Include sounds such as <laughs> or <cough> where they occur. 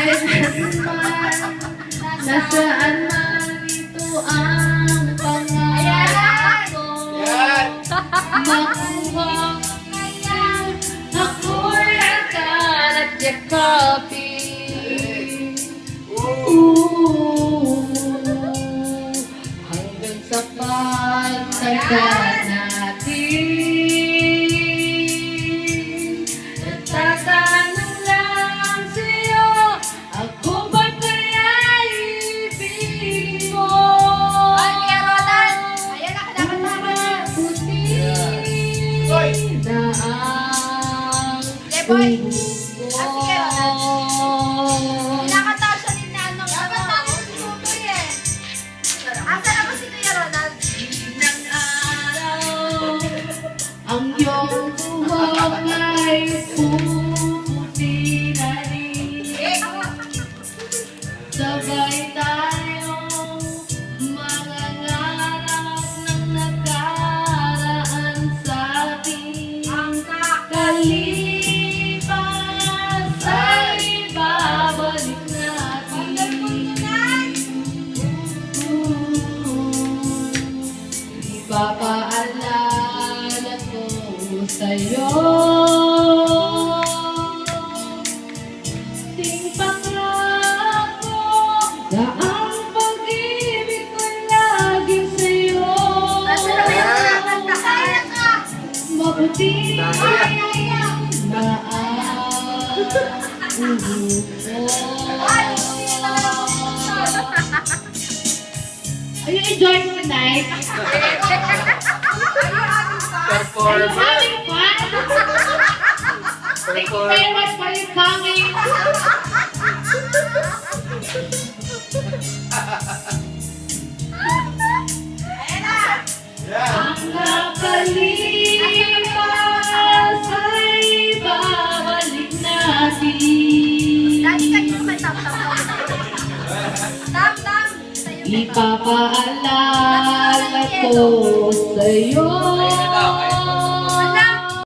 Kahit man, nasaan ito ang pangarap ko. Makuha ako'y akan at yakapin. Hanggang sa pagtagana boy. sige, ko. Nakatawa siya din na ano. Dapat ako si Tutoy eh. Asa na ba si Kuya Ronald? ng araw Ang iyong buhok ay puputi na rin Eh, Sabay Asa na ba yung kinakanta? Kaya ka! Mabuti ang puso <laughs> Ay, ko. hindi na Performer. Thank you very much for your coming. Ayan na! Ang nakalipas ay babalik natin. Lagi kayo naman tam tam. Tam tam. Sa'yo na ito. Ipapaalala ko sa'yo